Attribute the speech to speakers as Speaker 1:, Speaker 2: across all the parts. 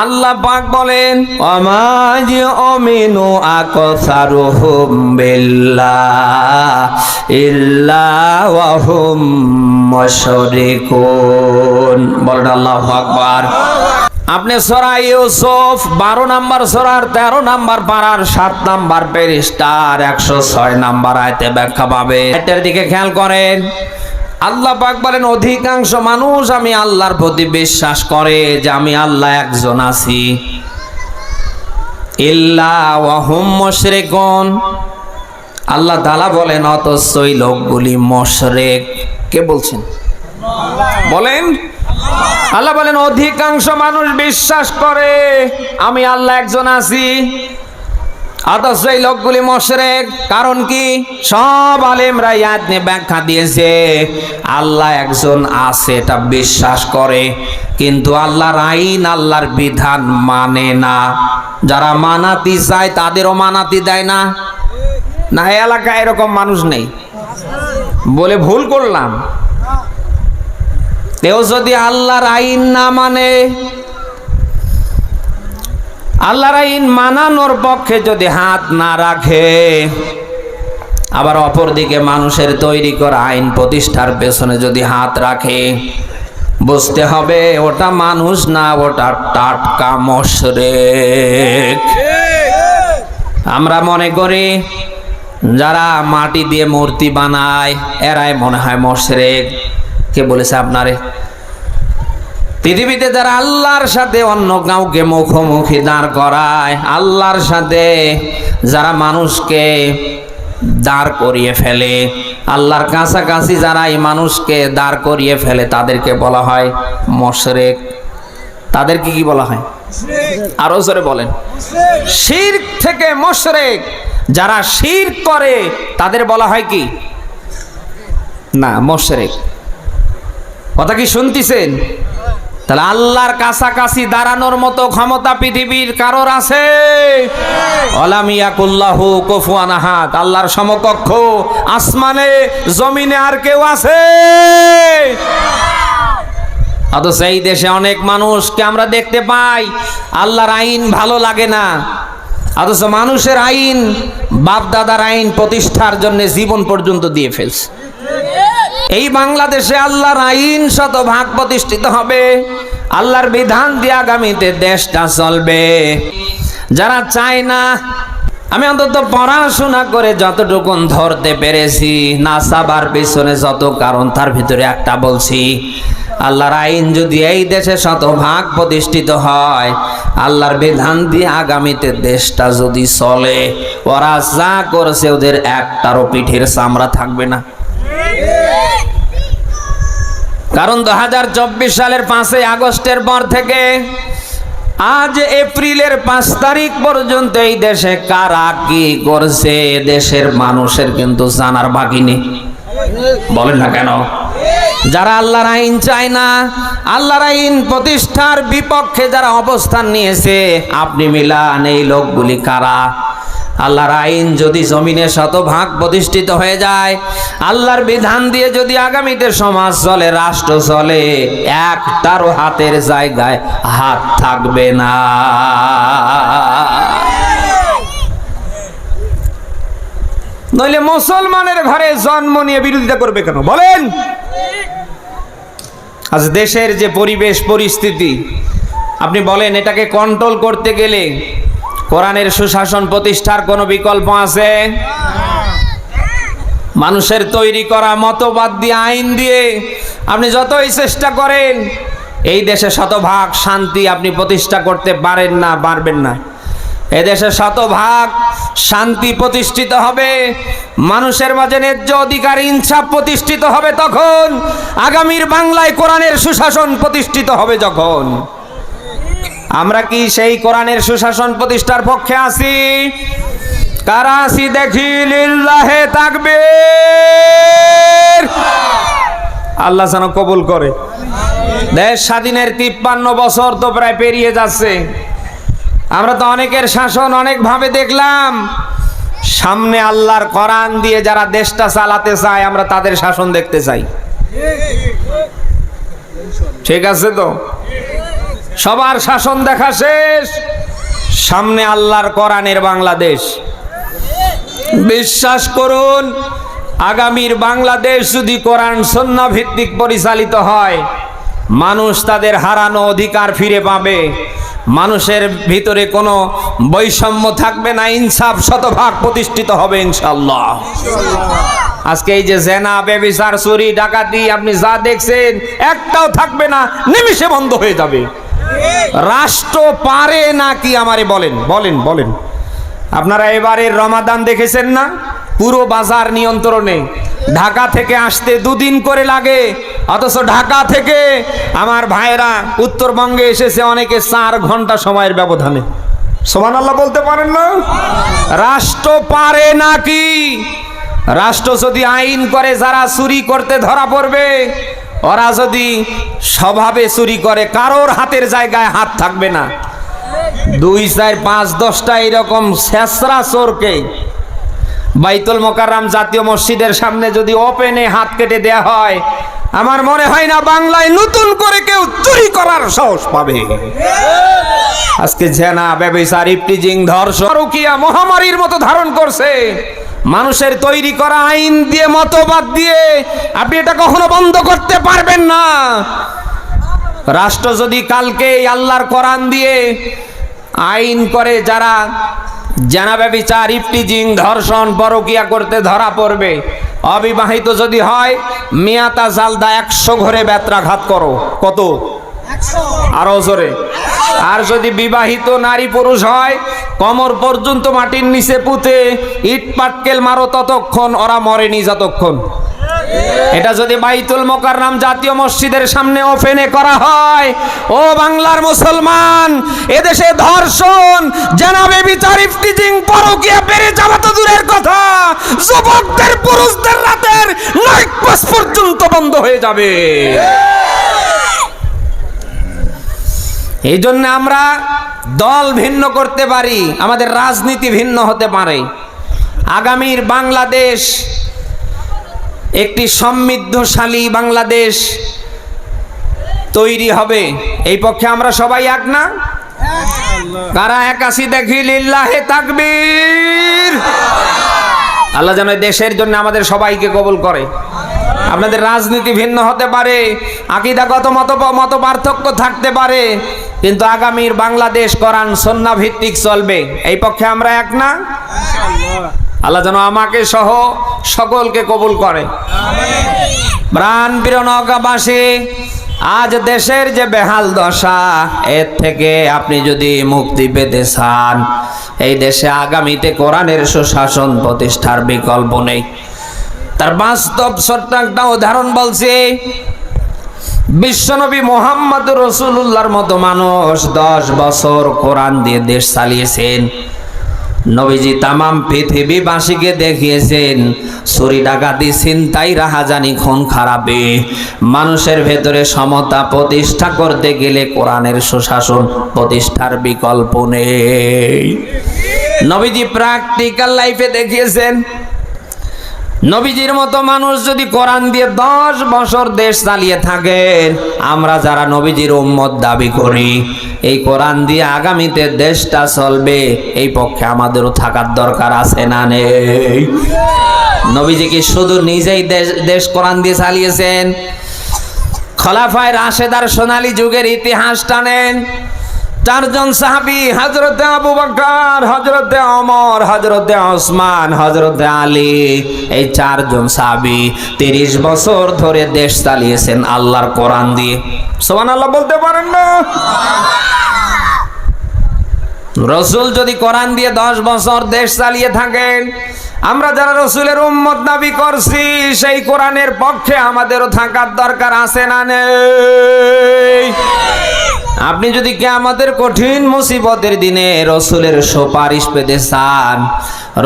Speaker 1: আল্লাহ পাক বলেন, অমাজ অমিনু আকসারুহুম বিল্লাহ ইল্লা ওয়াহুম মুশরিকুন। বলেন আল্লাহু আকবার। আপনি সরা ইউসুফ, বারো নাম্বার সরার তেরো নাম্বার পাড়ার সাত নাম্বার পেরিস্টার, একশো ছয় নাম্বার আয়তে ব্যাখ্যা পাবে। এটার দিকে খেয়াল করেন আল্লাহ পাক বলেন, অধিকাংশ মানুষ আমি আল্লাহর প্রতি বিশ্বাস করে যে আমি আল্লাহ একজন আছি। ইল্লা ওয়াহুম মুশরিকুন। আল্লাহ তাআলা বলেন, অথচ লোকগুলি মুশরিক। কে বলছেন? বলেন। আল্লাহ বলেন, অধিকাংশ মানুষ বিশ্বাস করে আমি আল্লাহ একজন আছি। অথচ এই লোকগুলি মশরেক, কারণ কি? সব আলেমরা ইয়াদ নিয়ে ব্যাখ্যা দিয়েছে, আল্লাহ একজন আছে, এটা বিশ্বাস করে, কিন্তু আল্লাহর আইন, আল্লাহর বিধান মানে না। যারা মানাতি চায়, তাদেরও মানাতি দেয় না। না এলাকায় এরকম মানুষ নেই। বলে ভুল করলাম। কেউ যদি আল্লাহর আইন না মানে আল্লাহর আইন মানানোর পক্ষে যদি হাত না রাখে, আবার অপরদিকে মানুষের তৈরি করা আইন প্রতিষ্ঠার পেছনে যদি হাত রাখে, বুঝতে হবে ওটা মানুষ না ওটা টাটকা মশরেক। আমরা মনে করি যারা মাটি দিয়ে মূর্তি বানায়, এরাই মনে হয় মশরেক। কে বলেছে আপনারে? পৃথিবীতে যারা আল্লাহর সাথে অন্য কাউকে মুখোমুখি দাঁড় করায়, আল্লাহর সাথে যারা মানুষকে দাঁড় করিয়ে ফেলে, আল্লাহর কাছাকাছি যারা এই মানুষকে দাঁড় করিয়ে ফেলে, তাদেরকে বলা হয় মশরেক। তাদেরকে কি বলা হয়? আরও জোরে বলেন। শির থেকে মশরেক, যারা শির করে, তাদের বলা হয় কি? না, মশরেক। কথা কি শুনতেছেন? তাহলে আল্লাহর কাছাকাছি দাঁড়ানোর মতো ক্ষমতা পৃথিবীর কারোর আছে? আল্লাহর সমকক্ষ আসমানে, জমিনে আর কেউ আছে? অথচ এই দেশে অনেক মানুষকে আমরা দেখতে পাই, আল্লাহর আইন ভালো লাগে না। অথচ মানুষের আইন বাপদাদার আইন প্রতিষ্ঠার জন্য জীবন পর্যন্ত দিয়ে ফেলছে। এই বাংলাদেশে আল্লাহর আইন শতভাগ প্রতিষ্ঠিত হবে। আল্লাহর বিধান দিয়ে আগামীতে দেশটা চলবে। যারা চায় না, আমি অন্তত পড়াশোনা করে যতটুকুন ধরতে পেরেছি, না সাবার পিছনে যত কারণ, তার ভিতরে একটা বলছি, আল্লাহর আইন যদি এই দেশে শতভাগ প্রতিষ্ঠিত হয়, আল্লাহর বিধান দিয়ে আগামীতে দেশটা যদি চলে, ওরা যা করেছে ওদের একটারও পিঠের চামড়া থাকবে না। কারণ দু হাজার চব্বিশ সালের পাঁচই আগস্টের পর থেকে আজ এপ্রিলের পাঁচ তারিখ পর্যন্ত এই দেশে কারা কি করছে, দেশের মানুষের কিন্তু জানার বাকি নেই। বলেন না কেন? যারা আল্লাহর আইন চায় না, আল্লাহর আইন প্রতিষ্ঠার বিপক্ষে যারা অবস্থান নিয়েছে, আপনি মিলান এই লোকগুলি কারা? আল্লাহর আইন যদি জমিনে শতভাগ প্রতিষ্ঠিত হয়ে যায়, আল্লাহর বিধান দিয়ে যদি আগামীতে সমাজ চলে, রাষ্ট্র চলে, একটারও হাতের জায়গায় হাত থাকবে না। নইলে মুসলমানের ঘরে জন্ম নিয়ে বিরোধিতা করবে কেন? বলেন! আজ দেশের যে পরিবেশ, পরিস্থিতি, আপনি বলেন এটাকে কন্ট্রোল করতে গেলে কোরআনের সুশাসন প্রতিষ্ঠার কোনো বিকল্প আছে? মানুষের তৈরি করা মতবাদ দিয়ে, আইন দিয়ে আপনি যতই চেষ্টা করেন, এই দেশে শতভাগ শান্তি আপনি প্রতিষ্ঠা করতে পারেন না, পারবেন না। এদেশে শতভাগ শান্তি প্রতিষ্ঠিত হবে, মানুষের মাঝে ন্যায্য অধিকার, ইনসাফ প্রতিষ্ঠিত হবে তখন আগামীর বাংলায় কোরআনের সুশাসন প্রতিষ্ঠিত হবে যখন। আমরা কি সেই কোরআনের সুশাসন প্রতিষ্ঠার পক্ষে আছি? কারা আছি দেখি লিল্লাহে থাকবে আল্লাহ যেন কবুল করে। দেশ স্বাধীনের তিপ্পান্ন বছর তো প্রায় পেরিয়ে যাচ্ছে। আমরা তো অনেকের শাসন অনেকভাবে দেখলাম। সামনে আল্লাহর কোরআন দিয়ে যারা দেশটা চালাতে চায়, আমরা তাদের শাসন দেখতে চাই। ঠিক আছে তো? সবার শাসন দেখা শেষ। সামনে আল্লাহর কোরআনের বাংলাদেশ। বিশ্বাস করুন, আগামীর বাংলাদেশ যদি কোরআন সন্না ভিত্তিক পরিচালিত হয়, মানুষ তাদের হারানো অধিকার ফিরে পাবে। মানুষের ভিতরে কোনো বৈষম্য থাকবে না, ইনসাফ শতভাগ প্রতিষ্ঠিত হবে ইনশাল্লাহ আজকে এই যে জেনা বেবিচার চুরি, ডাকাতি, আপনি যা দেখছেন, একটাও থাকবে না, নিমিষে বন্ধ হয়ে যাবে। রাষ্ট্র পারে না কি আমারে বলেন বলেন বলেন। আপনারা এবারের রমাদান দেখেছেন না? পুরো বাজার নিয়ন্ত্রণে। ঢাকা থেকে আসতে দুদিন করে লাগে। অথচ ঢাকা থেকে আমার ভাইরা উত্তরবঙ্গে এসেছে অনেকে চার ঘণ্টা সময়ের ব্যবধানে। সমান আল্লাহ বলতে পারেন না? রাষ্ট্র পারে নাকি? রাষ্ট্র যদি আইন করে, যারা চুরি করতে ধরা পড়বে ওরা যদি স্বভাবে চুরি করে, কারোর হাতের জায়গায় হাত থাকবে না। দুই, চার, পাঁচ, দশটা এরকম শেষরা চোরকে বাইতুল মোকাররাম জাতীয় মসজিদের সামনে যদি ওপেনে হাত কেটে দেয়া হয়, আমার মনে হয় না বাংলায় নতুন করে কেউ চুরি করার সাহস পাবে। আজকে জেনা ব্যবসার ইপটিজিং ধর্ষণ মহামারীর মতো ধারণ করছে। মানুষের তৈরি করা আইন দিয়ে মতবাদ দিয়ে আপনি এটা কখনো বন্ধ করতে পারবেন না। রাষ্ট্র যদি কালকে আল্লাহর কোরআন দিয়ে আইন করে যারা জানাবে বিচার ইফটিজিং ধর্ষণ পরকিয়া করতে ধরা পড়বে অবিবাহিত যদি হয় মিয়াতা জালদা একশো ঘরে ব্যত্রাঘাত করো। কত? আরও জোরে। আর যদি বিবাহিত নারী পুরুষ হয় কমর পর্যন্ত মাটির নিচে পুঁতে ইট পাটকেল মারো ততক্ষণ ওরা মরেনি যতক্ষণ। এটা যদি বাইতুল মোকাররাম জাতীয় মসজিদের সামনে ওপেনে করা হয় ও বাংলার মুসলমান এদেশে ধর্ষণ জানাবে বিচার ইফটিজিং পরকিয়া বেড়ে যাওয়া তো দূরের কথা। যুবকদের পুরুষদের রাতের নাইট পাস পর্যন্ত বন্ধ হয়ে যাবে। এই জন্য আমরা দল ভিন্ন করতে পারি, আমাদের রাজনীতি ভিন্ন হতে পারে। আগামীর বাংলাদেশ একটি সমৃদ্ধশালী বাংলাদেশ তৈরি হবে। এই পক্ষে আমরা সবাই এক না? কারা একাশি দেখি, লিল্লাহে তাকবীর। আল্লাহ যেন দেশের জন্য আমাদের সবাইকে কবুল করে। আপনাদের রাজনীতি ভিন্ন হতে পারে, আকিদাগত মত মত পার্থক্য থাকতে পারে কিন্তু আগামীর বাংলাদেশ কোরআন সন্না ভিত্তিক চলবে। এই পক্ষে আমরা এক না? আল্লাহ যেন আমাকে সহ সকলকে কবুল করে। প্রাণ প্রিয় নৌকাবাসী আজ দেশের যে বেহাল দশা এর থেকে আপনি যদি মুক্তি পেতে চান এই দেশে আগামীতে কোরআনের সুশাসন প্রতিষ্ঠার বিকল্প নেই। তার বাস্তব ছোট্ট একটা উদাহরণ বলছি বিশ্বনবী মোহাম্মদ রসুল্লাহর মতো মানুষ দশ বছর কোরআন দিয়ে দেশ চালিয়েছেন। নবীজি তামাম পৃথিবীবাসীকে দেখিয়েছেন, চুরি ডাকাতি চিন্তাই রাহাজানি, খুন, খারাপে। মানুষের ভেতরে সমতা প্রতিষ্ঠা করতে গেলে কোরআনের সুশাসন প্রতিষ্ঠার বিকল্প নেই। নবীজি প্র্যাকটিক্যাল লাইফে দেখিয়েছেন নবীজির মতো মানুষ যদি কোরআন দিয়ে দশ বছর দেশ চালিয়ে থাকেন আমরা যারা নবীজির উম্মত দাবি করি, এই কোরআন দিয়ে আগামীতে দেশটা চলবে, এই পক্ষে আমাদেরও থাকার দরকার আছে না নেই? নবীজি কি শুধু নিজেই দেশ দেশ কোরআন দিয়ে চালিয়েছেন? খলাফায় রাশেদার সোনালী যুগের ইতিহাস টানেন চারজন সাহাবি হজরতে আবু বকর হজরতে অমর হজরতে ওসমান হজরতে আলী, এই চারজন সাহাবি তিরিশ বছর ধরে দেশ চালিয়েছেন আল্লাহর কোরআন দিয়ে। সোমান আল্লাহ বলতে পারেন না? রসুল যদি কোরআন দিয়ে দশ বছর দেশ চালিয়ে থাকেন, আমরা যারা রসুলের উম্মত দাবি করছি, সেই কোরআনের পক্ষে আমাদেরও থাকার দরকার আছে না নেই? আপনি যদি আমাদের কঠিন মুসিবতের দিনে রসুলের সুপারিশ পেতে চান,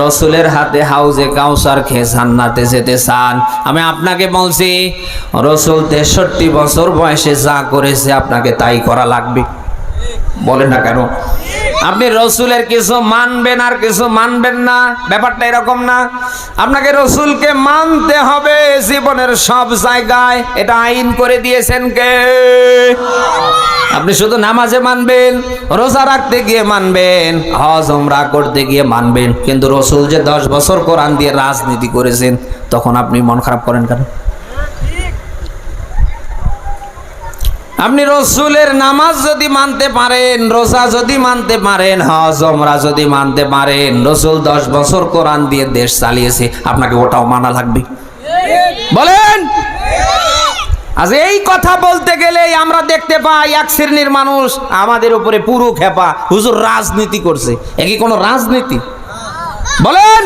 Speaker 1: রসুলের হাতে হাউজে কাউসার খেয়ে জান্নাতে যেতে চান, আমি আপনাকে বলছি, রসুল তেষট্টি বছর বয়সে যা করেছে আপনাকে তাই করা লাগবে। বলেন না কেন? আপনি রসুলের কিছু মানবেন আর কিছু মানবেন না, ব্যাপারটা এরকম না। আপনাকে রসুলকে মানতে হবে জীবনের সব জায়গায়। এটা আইন করে দিয়েছেন কে? আপনি শুধু নামাজে মানবেন, রোজা রাখতে গিয়ে মানবেন, হজ ওমরা করতে গিয়ে মানবেন। কিন্তু রসুল যে দশ বছর কোরআন দিয়ে রাজনীতি করেছেন, তখন আপনি মন খারাপ করেন কেন? আপনি রসুলের নামাজ যদি মানতে পারেন, রোজা যদি মানতে পারেন, হজ ওমরা যদি মানতে পারেন, রসুল দশ বছর কোরআন দিয়ে দেশ চালিয়েছে, আপনাকে ওটাও মানা লাগবে। বলেন? আজ এই কথা বলতে গেলেই আমরা দেখতে পাই, এক শ্রেণির মানুষ আমাদের উপরে পুরো খেপা, হুজুর রাজনীতি করছে। এ কি কোনো রাজনীতি? বলেন?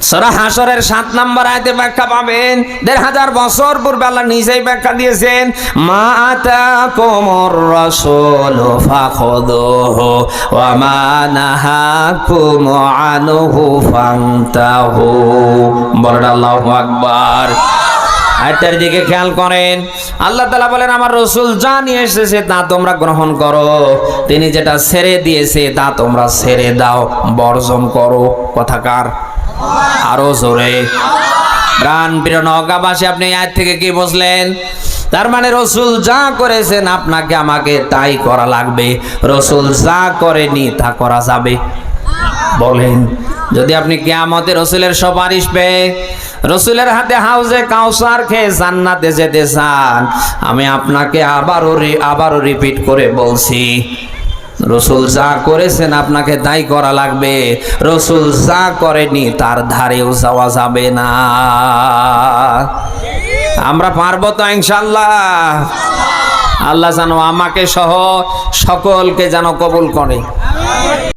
Speaker 1: সরা হাসরের সাত নম্বর আয়তে ব্যাখ্যা পাবেন, দেড় হাজার বছর পূর্বে আল্লাহ নিজেই ব্যাখ্যা দিয়েছেন, মা আতা কোমর রসুল ফাখদুহু ওয়া মা নাহাকুম আনহু ফান্তাহু। বলেন আল্লাহু আকবার। আয়তের দিকে খেয়াল করেন, আল্লাহ তালা বলেন, আমার রসুল যা নিয়ে এসেছে তা তোমরা গ্রহণ করো, তিনি যেটা ছেড়ে দিয়েছে তা তোমরা ছেড়ে দাও, বর্জন করো। কথাকার আরও জোরে। প্রাণ প্রিয় নৌকাবাসী আপনি আজ থেকে কি বুঝলেন? তার মানে রসুল যা করেছেন আপনাকে আমাকে তাই করা লাগবে। রসুল যা করেনি তা করা যাবে। বলেন, যদি আপনি কেয়ামতে রসুলের সুপারিশ পেয়ে রসুলের হাতে হাউজে কাউসার খেয়ে জান্নাতে যেতে চান, আমি আপনাকে আবারও আবারও রিপিট করে বলছি রসুল যা করেছেন আপনাকে তাই করা লাগবে। রসুল যা করেনি, তার ধারেও যাওয়া যাবে না। আমরা পারব তো ইনশাল্লাহ আল্লাহ যেন আমাকে সহ সকলকে যেন কবুল করে।